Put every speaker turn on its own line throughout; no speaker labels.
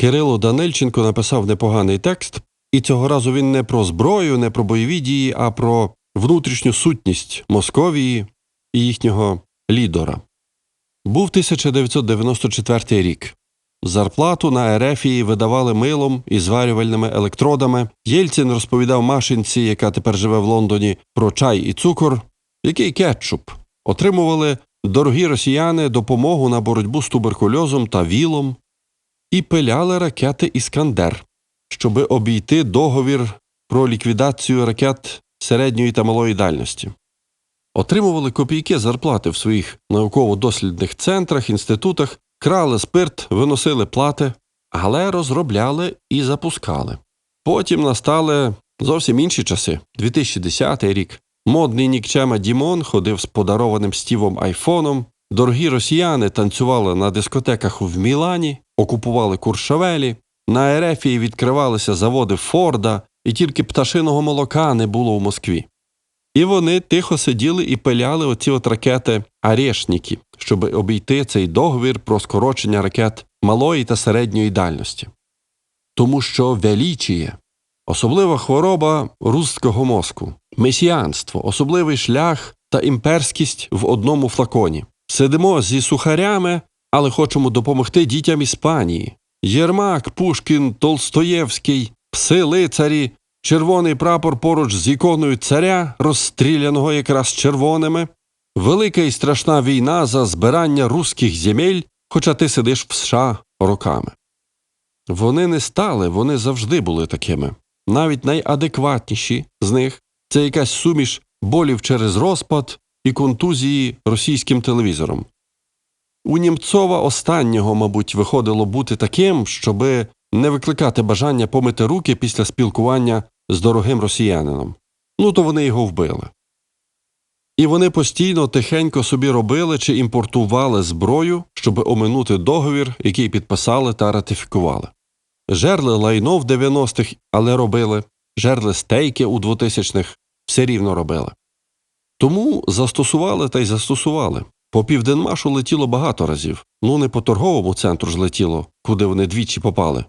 Кирило Данильченко написав непоганий текст, і цього разу він не про зброю, не про бойові дії, а про внутрішню сутність Московії і їхнього лідера. Був 1994 рік. Зарплату на Ерефії видавали милом і зварювальними електродами. Єльцин розповідав машинці, яка тепер живе в Лондоні, про чай і цукор, який кетчуп. Отримували дорогі росіяни допомогу на боротьбу з туберкульозом та вілом і пиляли ракети Іскандер, щоби обійти договір про ліквідацію ракет середньої та малої дальності. Отримували копійки зарплати в своїх науково-дослідних центрах, інститутах, крали спирт, виносили плати, але розробляли і запускали. Потім настали зовсім інші часи 2010 рік. Модний нікчема Дімон ходив з подарованим стівом айфоном. Дорогі росіяни танцювали на дискотеках в Мілані, окупували Куршавелі, на Ерефії відкривалися заводи Форда, і тільки пташиного молока не було в Москві. І вони тихо сиділи і пиляли оці от ракети Арешніки, щоб обійти цей договір про скорочення ракет малої та середньої дальності. Тому що величіє особлива хвороба руського мозку, месіанство, особливий шлях та імперськість в одному флаконі. Сидимо зі сухарями, але хочемо допомогти дітям Іспанії. Єрмак, Пушкін, Толстоєвський, пси лицарі, червоний прапор поруч з іконою царя, розстріляного якраз червоними, велика і страшна війна за збирання руських земель, хоча ти сидиш в США роками. Вони не стали, вони завжди були такими. Навіть найадекватніші з них це якась суміш болів через розпад і контузії російським телевізором. У Німцова останнього, мабуть, виходило бути таким, щоби не викликати бажання помити руки після спілкування з дорогим росіянином. Ну, то вони його вбили. І вони постійно тихенько собі робили чи імпортували зброю, щоб оминути договір, який підписали та ратифікували. Жерли лайно в 90-х, але робили, жерли стейки у 2000-х, все рівно робили. Тому застосували та й застосували. По південмашу летіло багато разів. Ну, не по торговому центру ж летіло, куди вони двічі попали.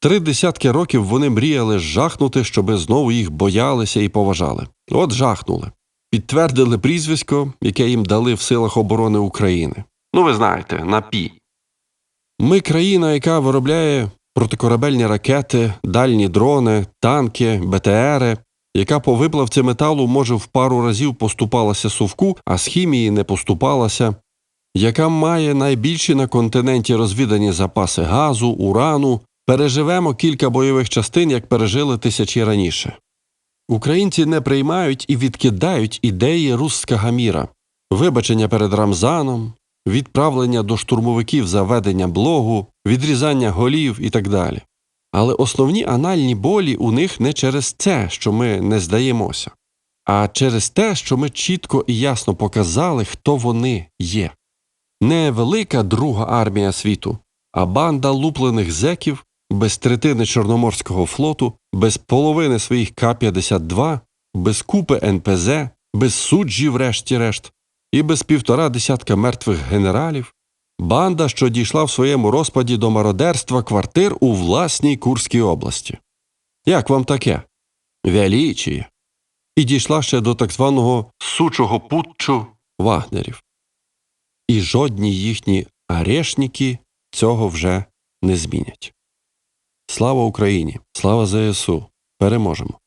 Три десятки років вони мріяли жахнути, щоби знову їх боялися і поважали. От жахнули. Підтвердили прізвисько, яке їм дали в силах оборони України. Ну, ви знаєте, на пі. Ми країна, яка виробляє протикорабельні ракети, дальні дрони, танки, БТРи, яка по виплавці металу може в пару разів поступалася совку, а з хімії не поступалася, яка має найбільші на континенті розвідані запаси газу, урану, переживемо кілька бойових частин, як пережили тисячі раніше. Українці не приймають і відкидають ідеї русского міра, вибачення перед Рамзаном, відправлення до штурмовиків за ведення блогу, відрізання голів і так далі. Але основні анальні болі у них не через це, що ми не здаємося, а через те, що ми чітко і ясно показали, хто вони є. Не велика друга армія світу, а банда луплених зеків без третини Чорноморського флоту, без половини своїх К-52, без купи НПЗ, без суджі, врешті-решт, і без півтора десятка мертвих генералів, банда, що дійшла в своєму розпаді до мародерства квартир у власній Курській області. Як вам таке? Величіє. І дійшла ще до так званого сучого путчу вагнерів. І жодні їхні арешники цього вже не змінять. Слава Україні! Слава ЗСУ! Переможемо!